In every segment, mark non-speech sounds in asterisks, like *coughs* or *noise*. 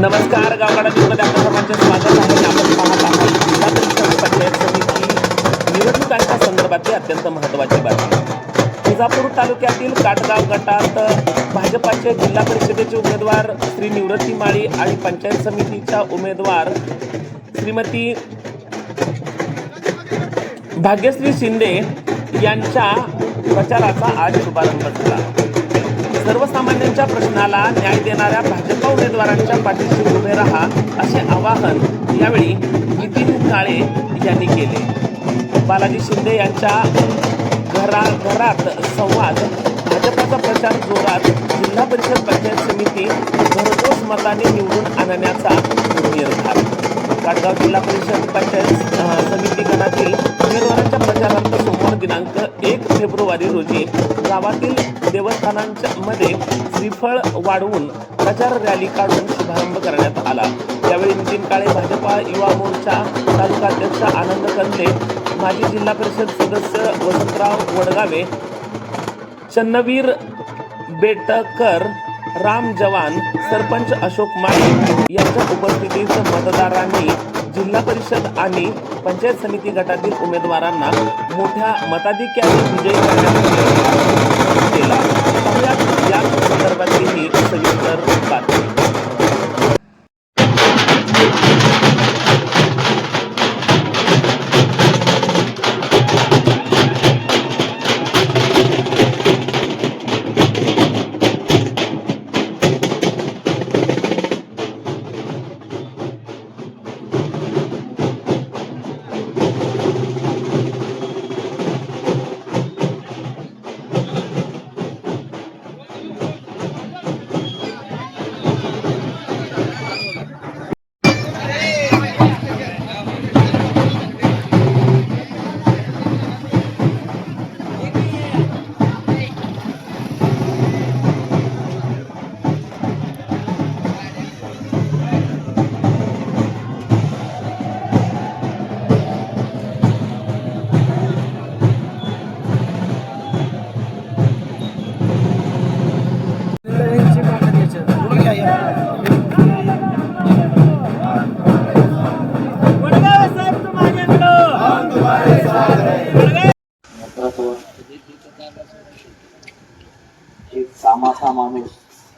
नमस्कार गावगाडा न्यूजमध्ये आपल्या सर्वांचे स्वागत आहे. आपण पाहत आहात जिल्हा परिषद पंचायत समिती. निवडणुकांच्या संदर्भातली अत्यंत महत्त्वाची बातमी. तुळजापूर तालुक्यातील काटगाव गटात भाजपाचे जिल्हा परिषदेचे उमेदवार श्री निवृत्ती माळी आणि पंचायत समितीच्या उमेदवार श्रीमती भाग्यश्री शिंदे यांच्या प्रचाराचा आज शुभारंभ झाला. सर्वसामान्यांच्या प्रश्नाला न्याय देणाऱ्या भाजपा उमेदवारांच्या पाठीशी उभे राहा असे आवाहन यावेळी नितीन काळे यांनी केले. बालाजी शिंदे यांच्या घरा घरात संवाद भाजपाचा प्रचार जोरात जिल्हा परिषद पंचायत समिती भरघोस मताने निवडून आणण्याचा निर्धार काटगाव जिल्हा परिषद पंचायत समिती गणातील उमेदवारांच्या प्रचारार्थ संवाद दिनांक एक फेब्रुवारी रोजी गावातील देवस्थानांच्या मध्ये श्रीफळ वाढवून प्रचार रॅली काढून शुभारंभ करण्यात आला. यावेळी नितीन काळे भाजपा युवा मोर्चा तालुका अध्यक्ष आनंद कंदे माजी जिल्हा परिषद सदस्य वसंतराव वडगावे चन्नवीर बेटकर राम जवान सरपंच अशोक माळी यांच्या उपस्थितीत मतदारांनी जिल्हा परिषद आणि पंचायत समिती गटातील उमेदवारांना मोठ्या मताधिक्याने विजयी करण्यात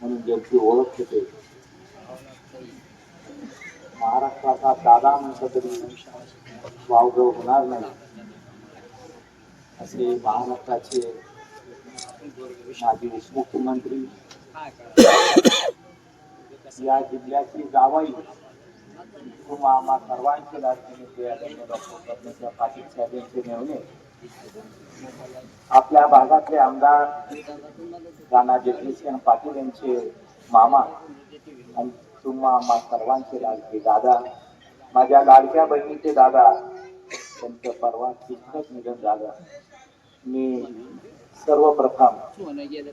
म्हणून ज्यांची ओळख होते. महाराष्ट्राचा दादा म्हणता तरी वावगव होणार नाही. असे महाराष्ट्राचे माजी उपमुख्यमंत्री या जिल्ह्याची जावाई किंवा आम्हा सर्वांचे राजकीय नेते डॉक्टर पद्मसिंह पाटील साहेबांचे नेमणे आपल्या भागातले आमदार राणा जगदीशसिंह पाटील यांचे मामा आणि तुम्हा आम्हा सर्वांचे लाडके दादा माझ्या लाडक्या बहिणीचे दादा त्यांचं परवा दुःखद निधन झालं. मी सर्वप्रथम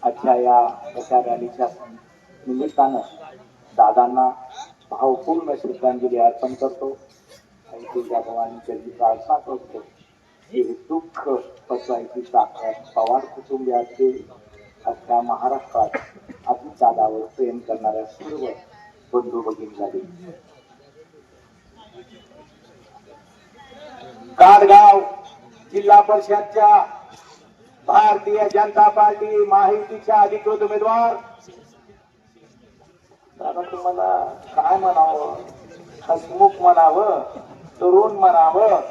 आजच्या या प्रचार रॅलीच्या निमित्तानं दादांना भावपूर्ण श्रद्धांजली अर्पण करतो. आणि तुझ्या भवानीची प्रार्थना करतो. हे दुःख पचवायची ताकद पवार कुटुंबियाचे अख्या महाराष्ट्रात अतिदादावर प्रेम करणाऱ्या सर्व बंधू भगिनी झाले काडगाव जिल्हा परिषदच्या भारतीय जनता पार्टी माहितीच्या अधिकृत उमेदवार. दादा तुम्हाला काय म्हणावं? हसमुख म्हणावं तरुण म्हणावं?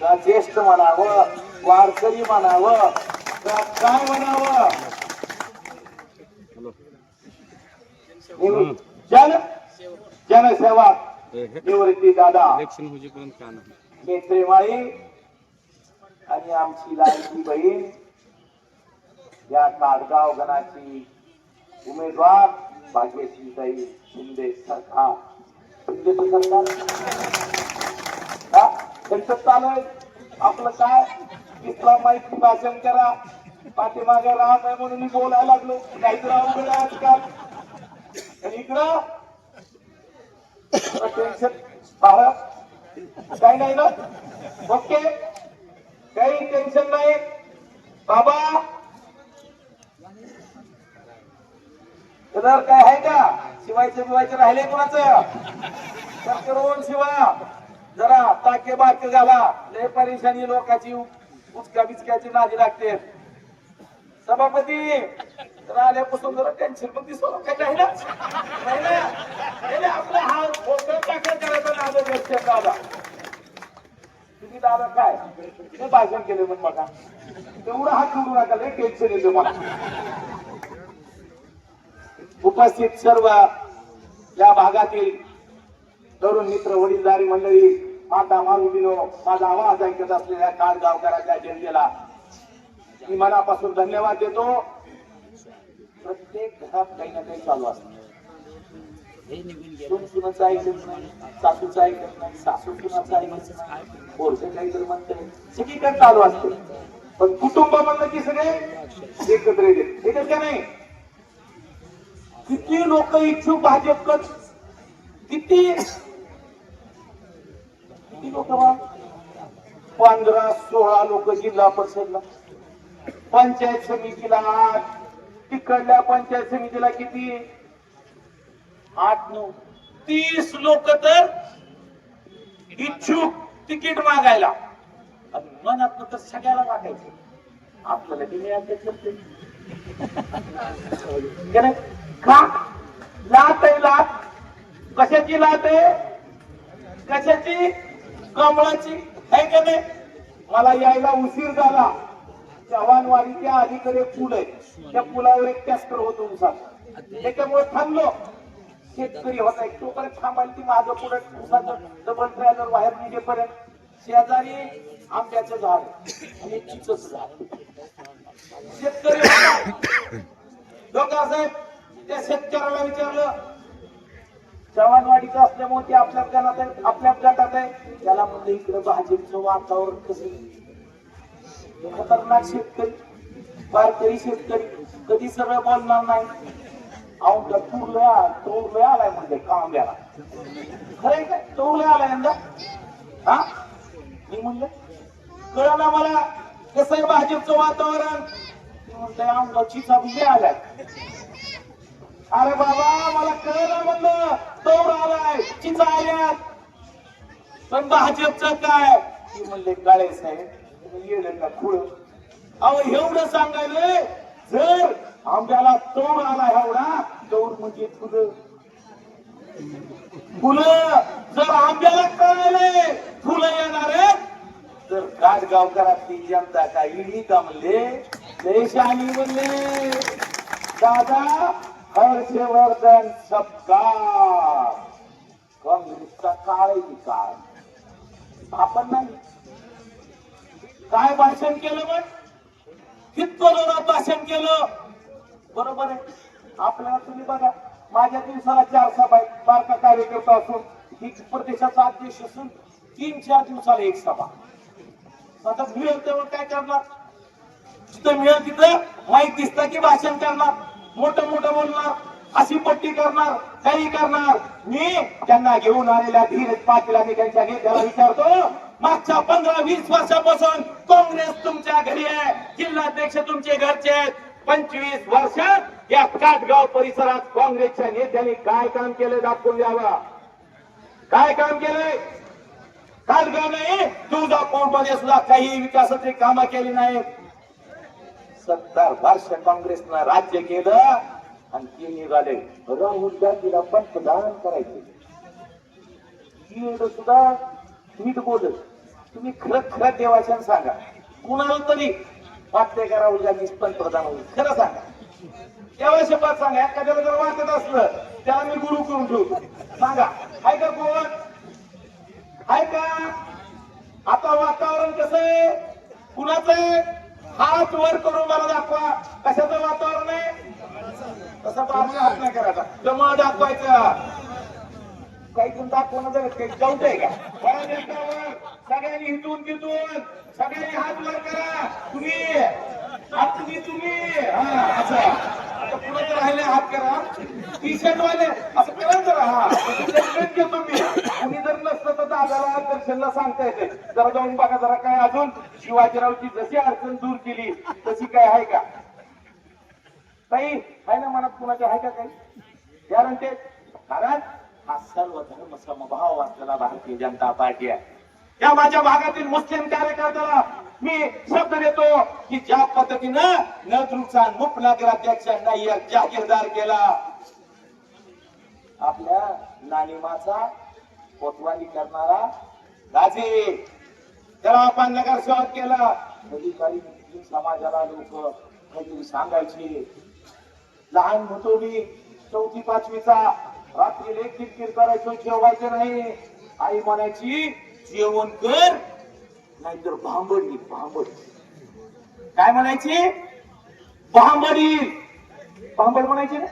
का ज्येष्ठ म्हणावं वारकरी म्हणावं का काय म्हणावं? जन जनसेवा निवृत्ती दादा. इलेक्शन होईपर्यंत का नाही. आणि आमची लाडकी बहीण या काडगाव गणाची उमेदवार भाग्यश्रीताई शिंदे सरकार. शिंदेचं सरकार. हा? त्यांचं आपलं काय? इथला माहिती भाषण करा पाठीमागे राम आहे म्हणून मी बोलायला लागलो. काहीतरी अवघड आहे आजकाल. आणि इकडं? टेन्शन भारत काही नाही ना? ओके. काही टेन्शन नाही. बाबा. काय आहे का? शिवायचं बिवायचं राहिले कोणाचं? तर शिवा जरा टाके बाके घाला. लय परेशानी लोकांची उचका बिचक्याची नादी लागते. सभापती तर आल्यापासून जरा टेन्शन पण दिसतो काय नाही ना? नाही. आपला हा फोटो टाकत करायचा नाद व्यक्त दादा. तुम्ही दादा काय? मी भाषण केलं मग बघा. तेवढं हात जोडू नका लय टेन्शन येतं मला. उपस्थित सर्व या भागातील तरुण मित्र वडीलधारी मंडळी माता मारुतीनो माझा आवाज ऐकत असलेल्या काळ गावकराच्या जनतेला मी मनापासून धन्यवाद देतो. प्रत्येक घरात काही ना काही चालू असत. सून सुनाचं ऐकत नाही सासू सुनाचं ऐकत नाही. बोलते काहीतरी म्हणते सगळीकडे चालू असते. पण कुटुंब म्हणलं की सगळे एकत्र येते एकच का नाही? किती लोक इच्छुक भाजपकड किती किती लोक बा? पंधरा सोळा लोक जिल्हा परिषदला. पंचायत समितीला आठ. तिकडल्या पंचायत समितीला किती? आठ नऊ. तीस लोक तर इच्छुक तिकीट मागायला. आणि मनात तर सगळ्याला मागायचं. आपल्याला किती मिळालं का? लात आहे लात कशाची लात आहे? कशाची? कमळाची. आहे का नाही? मला यायला उशीर झाला. चव्हाणवाडीच्या अलीकडे पूल आहे. त्या पुलावर एक टॅक्टर होतो उसाचा. त्याच्यामुळे थांबलो. शेतकरी होता एक. तोपर्यंत थांबायला ती माझं पुढे उसाचं डबल ट्रॅलर बाहेर निघेपर्यंत शेजारी आंब्याचं झाड आणि चिचच झाड. शेतकरी होता. *coughs* साहेब त्या शेतकऱ्याला विचारलं चव्हाणवाडीचं असल्यामुळे ते आपल्याच गणात आहे आपल्याच गटात आहे. त्याला म्हणलं इकडं भाजपचं वातावरण कसं खतरनाक शेतकरी वारकरी शेतकरी कधी सगळं बोलणार नाही. अहो टूरला तोरले आलाय म्हणजे कांब्याला. खरंय काय? तोरले आलाय यंदा? हा? मी म्हणलं कळलं मला कसं आहे भाजपचं वातावरण? मी म्हणतोय आमदारचीचा विजय आलाय. अरे बाबा मला कळलं म्हणलं दौड आलाय. चिचा आल्यात. पण भाजपचं काय? ती म्हणले काळे साहेब तुम्ही का खुळ अहो एवढं सांगायले जर आंब्याला तोड आला एवढा दौड म्हणजे फुलं. फुलं जर आंब्याला कळले फुलं येणार आहेत तर गाडगावकरातली जनता काय इडी का म्हणले? देशानी म्हणले. दादा हर्षवर्धन सत्कार काँग्रेसचा काळ विकास आपण नाही. काय भाषण केलं मग कितकं जोरात भाषण केलं. बरोबर आहे. आपल्याला तुम्ही बघा माझ्या दिवसाला चार सभा आहेत. बारका कार्यकर्ता असून ही प्रदेशाचा अध्यक्ष असून तीन चार दिवसाला एक सभा. आता मिळेल तेव्हा काय करणार? जिथं मिळेल तिथं माहीत दिसतं की भाषण करणार. मोठं मोठं बोलणार अशी पट्टी करणार काही करणार. मी त्यांना घेऊन आलेल्या धीरज पाटील आणि त्यांच्या नेत्याला विचारतो मागच्या पंधरा वीस वर्षापासून काँग्रेस तुमच्या घरी आहे जिल्हाध्यक्ष तुमचे घरचे आहेत. पंचवीस वर्षात या काटगाव परिसरात काँग्रेसच्या नेत्यांनी काय काम केलं दाखवून द्यावा. काय काम केलंय? काटगाव नाही तुळजापूरमध्ये सुद्धा काही विकासाची कामं केली नाहीत. सत्तर वर्ष काँग्रेसनं राज्य केलं आणि ते निघाले. राहुल गांधीला पंतप्रधान करायचे. सुद्धा नीट बोलत तुम्ही खरं खरं देवाच्या सांगा. कुणाला तरी वाटते का राहुल गांधी पंतप्रधान होईल खरं सांगा. तेव्हा शपथ सांगा. एखाद्याला जर वाटत असलं त्याला मी गुरु करून ठेवतो. सांगा. हाय का कोण? हाय का? आता वातावरण कसं आहे? कुणाचं आहे? हात वर करून मला दाखवा. कशाचं वातावरण आहे? तसं बाजू हात नाही करायचा. जमा दाखवायचा. काही तुम दाखवणार जर काही जाऊट आहे का? सगळ्यांनी हितून तिथून सगळ्यांनी हात वर करा. तुम्ही हात तुम्ही तुम्ही. हा असं. आता राहिले हात करा. टी शर्ट वाले असं करा जरा हा मी. दादाला दर्शनला सांगता येते. जरा जाऊन बघा जरा काय अजून. शिवाजीरावची जशी अडचण दूर केली तशी काय आहे का? काही आहे ना मनात कुणाच्या आहे का काही? गॅरंटेड कारण हा सर्व धर्म समभाव असलेला भारतीय जनता पार्टी आहे. या माझ्या भागातील मुस्लिम कार्यकर्त्याला मी शब्द देतो की ज्या पद्धतीनं नद्रुचा मुप एक जागीरदार केला. आपल्या नानिमाचा कोतवाली करणारा राजे त्याला आपण नगरसेवक केला. कधी काही मुस्लिम समाजाला लोक काहीतरी सांगायचे. लहान होतो मी चौथी पाचवीचा रात्री लेख किरकिर करायचो जेवायचं नाही. आई म्हणायची जेवण कर नाहीतर भांबड भांबड. काय म्हणायची? भांबडी. भांबड म्हणायची ना?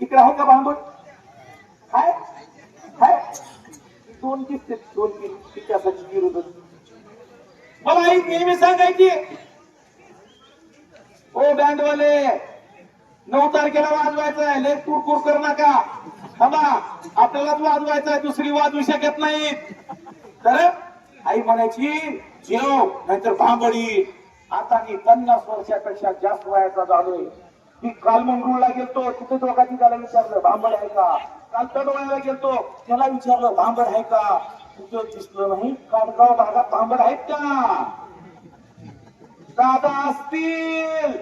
इकडे आहे का भांबड? काय हाय? दोन दिसते दोन तीन इतिहासाची विरोध मला आई नेहमी सांगायची ओ बँडवाले नऊ तारखेला वाजवायचंय लय लेट कुरकुर कर नका. थांबा. आपल्यालाच वाजवायचंय दुसरी वाजवू शकत नाही. तर आई म्हणायची जेव नाहीतर भांबडी. आता मी पन्नास वर्षापेक्षा जास्त वयाचा झालोय. मी काल मंगळूरला गेलतो. तिथे दोघांनी त्याला विचारलं भांबड आहे का? काल तडवायला गेलतो. त्याला विचारलं भांबड आहे का? तिथं दिसलं नाही. काटगाव भागात भांबड आहेत का? दादा असतील.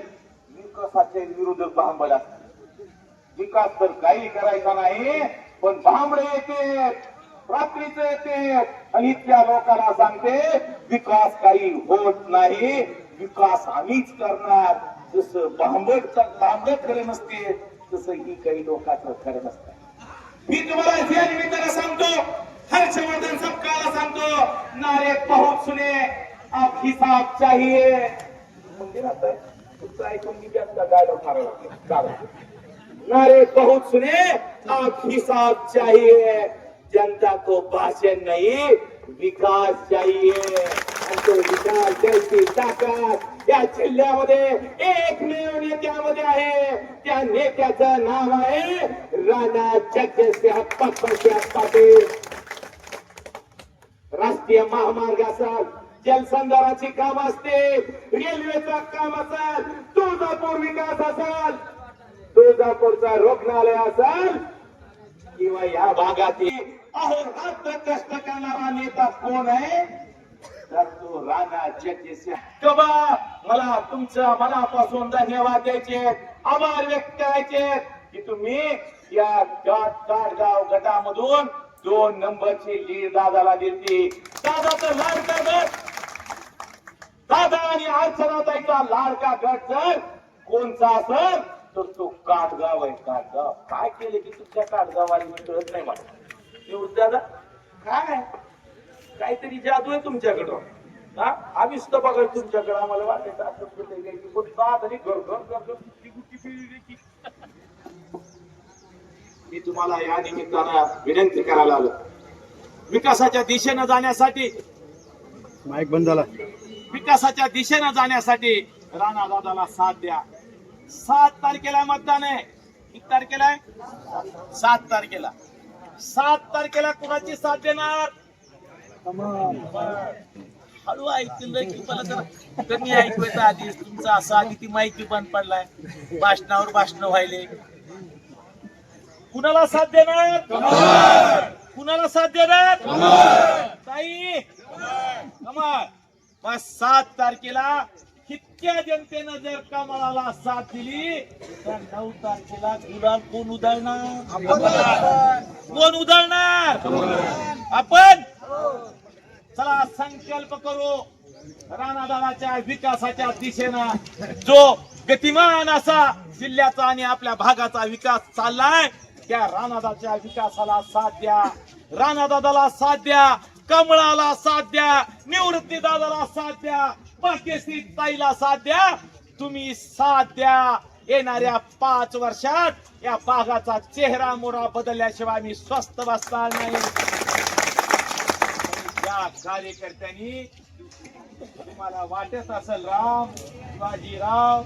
विकासाचे विरोधक भांबड असतील. विकास तर काही करायचा नाही पण भांबडे येते रात्रीच येते आणि त्या लोकांना सांगते विकास काही होत नाही. विकास आम्हीच करणार. जसं भांबड भांबड खरे नसते तसं ही काही लोकांचं खरं नसतं. मी तुम्हाला या निमित्तानं सांगतो हर्षवर्धन सबकाला सांगतो नारे पाहून सुने आप हिसाब चाहिए. मंदिरात आहे. तुमचं ऐकून मी त्यांचा डायलॉग मारायला नारे बहुत सुने आप हिसाब चाहिए. जनता को भाषण नहीं विकास चाहिए. आणि तो विकास जैसी ताकत या जिल्ह्यामध्ये एकमेव नेत्यामध्ये आहे. त्या नेत्याचं नाव आहे राणा जगसिंह पप्पसिंह पाटील. राष्ट्रीय महामार्ग असाल जलसंधाराची काम असते. रेल्वेचं काम असाल तुळजापूर विकास असाल तुळजापूरचा रुग्णालय असाल किंवा या भागातील अहोरात्र कष्ट करणारा नेता कोण आहे? तर राणाच्या कबा मला तुमचा मनापासून धन्यवाद द्यायचे आभार व्यक्त करायचे की तुम्ही या गाठ काटगाव गटामधून दोन नंबरची लीड दादाला दिली दादा लाडका गट. दादा आणि अर्चनाताईचा लाडका गट जर कोणचा असेल तर तो काटगाव आहे. काटगाव काय केले की तुमच्या काटगावाला मी कळत नाही मला. दादा. काय? काहीतरी जादू आहे तुमच्याकडं. हा? आम्ही सुद्धा बघायला तुमच्याकडे आम्हाला वाटायचं असं कुठे घर घर की. मी तुम्हाला या निमित्तानं विनंती करायला आलो. विकासाच्या दिशेनं जाण्यासाठी माईक बंद झाला. विकासाच्या दिशेनं जाण्यासाठी राणा दादाला साथ द्या. सात तारखेला मतदान आहे. किती तारखेला आहे? सात तारखेला. सात तारखेला कुणाची साथ देणार? हळू ऐकलं की मला जरा कमी ऐकवायचं आधी. तुमचा असं आधी ती माहिती बंद पडलाय. भाषणावर भाषण व्हायले. कुणाला साथ देणार? कुणाला साथ देणार? ताई. कमाल मग सात तारखेला इतक्या जनतेनं जर कमळाला साथ दिली तर नऊ तारखेला गुलाल कोण उधळणार? कोण उधळणार? आपण? चला संकल्प करू राणादानाच्या विकासाच्या दिशेनं. जो गतिमान असा जिल्ह्याचा आणि आपल्या भागाचा विकास चाललाय त्या राणादाच्या विकासाला साथ द्या. राणादादाला साथ द्या कमळाला साथ द्या निवृत्ती दादाला साथ द्या पाकिस्ती ताईला साथ द्या. तुम्ही साथ द्या. येणाऱ्या पाच वर्षात या भागाचा चेहरा मोरा बदलल्याशिवाय मी स्वस्थ बसणार नाही. या कार्यकर्त्यांनी तुम्हाला वाटत असेल राम शिवाजीराव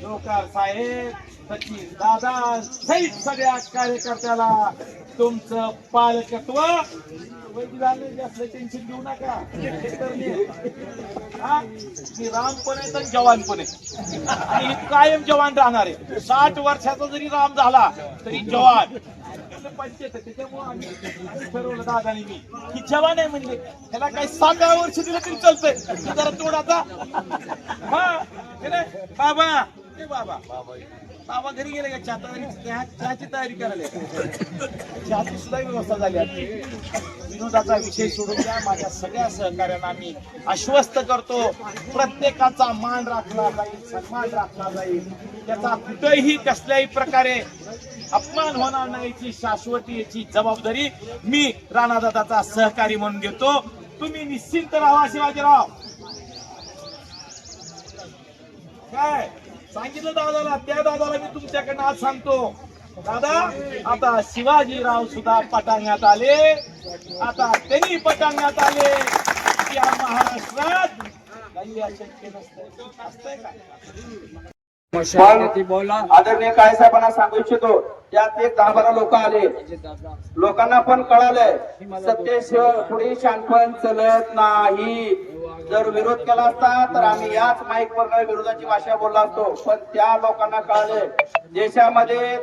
जोकार साहेब सचिन दादा सहित सगळ्या कार्यकर्त्याला तुमचं पालकत्व वैद्य जास्त टेन्शन घेऊ नका. मी तर जवान पण आहे आणि कायम जवान राहणार. आहे साठ वर्षाचा जरी राम झाला तरी जवान. पंचायत आहे, त्याच्यामुळं आम्ही आम्ही ठरवलं दादाने मी की जेव्हा नाही म्हणजे त्याला काही सात वर्ष दिलं तरी चालतंय. तू जरा तोडाचा हा हे नाही? बाबा बाबा. बाबा घरी गेले का? चहा तयारी- चहा- चहाची तयारी करायला चहाची सुद्धा व्यवस्था झाली आहे विनोदाचा विषय सोडून द्या. माझ्या सगळ्या सहकार्यांना मी आश्वस्त करतो. प्रत्येकाचा मान राखला जाईल सन्मान राखला जाईल. त्याचा कुठेही कसल्याही प्रकारे अपमान होणार नाही याची शाश्वती याची जबाबदारी मी राणादादाचा सहकारी म्हणून घेतो. तुम्ही निश्चिंत राहा शिवाजीराव. काय? सांगितलं दादाला त्या दादाला मी तुमच्याकडनं आज सांगतो. दादा आता शिवाजीराव सुद्धा पटांगण्यात आले. आता त्यांनी पटांगण्यात आले. या महाराष्ट्रात काही अशक्य नसतंय असतंय का? आदरणीय काय साहेबांना सांगू इच्छितो त्यात एक दहा बारा लोक आले. लोकांना पण कळालंय सत्तेशिवाय पुढे शानपण चलत नाही. जर विरोध केला असता तर आम्ही याच माईक वर विरोधाची भाषा बोलला असतो. पण त्या लोकांना कळाले देशामध्ये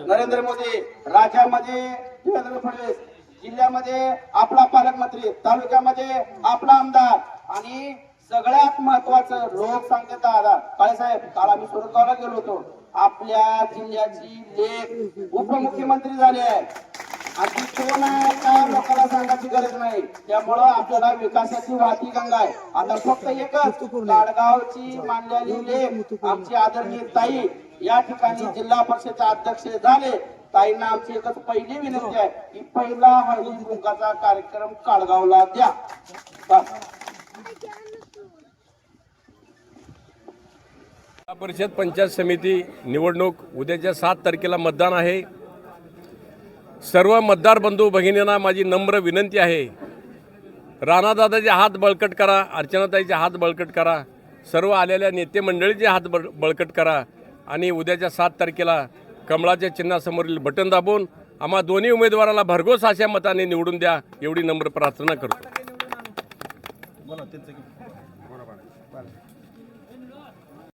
नरेंद्र मोदी राज्यामध्ये देवेंद्र फडणवीस जिल्ह्यामध्ये आपला पालकमंत्री तालुक्यामध्ये आपला आमदार आणि सगळ्यात महत्वाचं लोक सांगतात दादा. काय साहेब? काल आम्ही सुरतगावला गेलो होतो. आपल्या जिल्ह्याची लेख उपमुख्यमंत्री झाले आहे आणि कोण आहे काय लोकांना सांगायची गरज नाही. त्यामुळं आपल्याला विकासाची वाहती गंगा आहे. आता फक्त एकच लाडगावची मांडलेली लेख आमची आदरणीय ताई या ठिकाणी जिल्हा परिषदेचे अध्यक्ष झाले. ताईंना आमची एकच पहिली विनंती आहे की पहिला हळदी कुंकाचा कार्यक्रम काळगावला द्या बस. जिल्हा परिषद पंचायत समिती निवडणूक उद्याच्या सात तारखेला मतदान आहे. सर्व मतदार बंधू भगिनींना माझी नम्र विनंती आहे. राणादादाचे हात बळकट करा अर्चनाताईचे हात बळकट करा सर्व आलेल्या नेते मंडळीचे हात बळ बळकट करा आणि उद्याच्या सात तारखेला कमळाच्या चिन्हासमोरील बटन दाबून आम्हा दोन्ही उमेदवाराला भरघोस अशा मताने निवडून द्या एवढी नम्र प्रार्थना करतो.